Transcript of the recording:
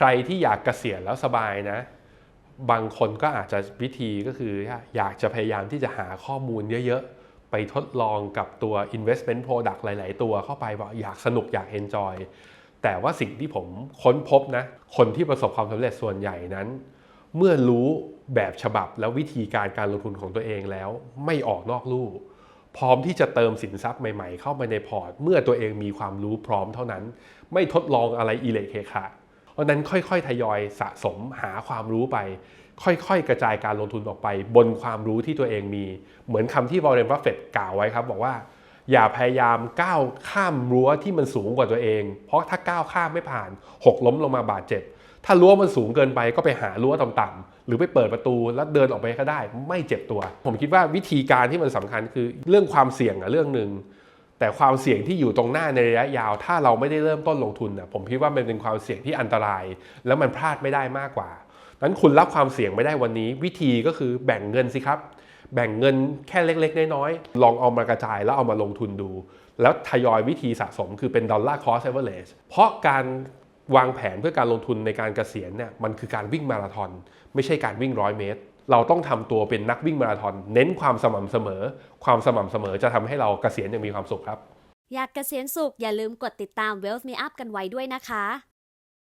ใครที่อยากเกษียณแล้วสบายนะ บางคนก็อาจจะวิธีก็คืออยากจะพยายามที่จะหาข้อมูลเยอะๆ ไปทดลองกับตัว investment product หลาย ๆ ตัวเข้าไปว่าอยากสนุกอยาก enjoy แต่ว่าสิ่งที่ผมค้นพบนะ คนที่ประสบความสำเร็จส่วนใหญ่นั้น เมื่อรู้แบบฉบับแล้ววิธีการการลงทุนของตัวเองแล้ว ไม่ออกนอกลู่พร้อมที่จะเติมสินทรัพย์ใหม่ ๆ เข้ามาในพอร์ต เมื่อตัวเองมีความรู้พร้อมเท่านั้น ไม่ทดลองอะไรอิเล็กเคคะ ราะนั้นค่อยๆ ทยอยสะสมหาความรู้ไป ค่อยๆ กระจายการลงทุนออกไป บนความรู้ที่ตัวเองมี เหมือนคำที่วอร์เรนบัฟเฟต์กล่าวไว้ครับ บอกว่า อย่าพยายามก้าวข้ามรั้วที่มันสูงกว่าตัวเอง เพราะถ้าก้าวข้ามไม่ผ่าน หกล้มลงมาบาดเจ็บ ถ้ารั้วมันสูงเกินไปก็ไปหารั้วต่ำๆหรือไปเปิดประตูแล้วเดินออกไปก็ได้ ไม่เจ็บตัว ผมคิดว่าวิธีการที่มันสำคัญคือเรื่องความเสี่ยงอะเรื่องหนึ่ง แต่ความเสี่ยงที่อยู่ตรงหน้าในระยะยาว ถ้าเราไม่ได้เริ่มต้นลงทุนนะผมคิดว่ามันเป็นความเสี่ยงที่อันตราย แล้วมันพลาดไม่ได้มากกว่านั้นคุณรับความเสี่ยงไม่ได้วันนี้ วิธีก็คือแบ่งเงินสิครับ แบ่งเงินแค่เล็กๆ น้อยๆ ลองเอามากระจายแล้วเอามาลงทุนดู แล้วทยอยวิธีสะสมคือเป็นดอลลาร์คอสเอเวอร์เรจเพราะการวางแผนเพื่อการลงทุนในการเกษียณเนี่ยมันคือการวิ่งมาราธอนไม่ใช่การวิ่งร้อยเมตร เราต้องทำตัวเป็นนักวิ่งมาราธอนเน้นความสม่ำเสมอ ความสม่ำเสมอจะทำให้เราเกษียณอย่างมีความสุขครับ อยากเกษียณสุขอย่าลืมกดติดตาม Wealth Me Up กันไว้ด้วยนะคะ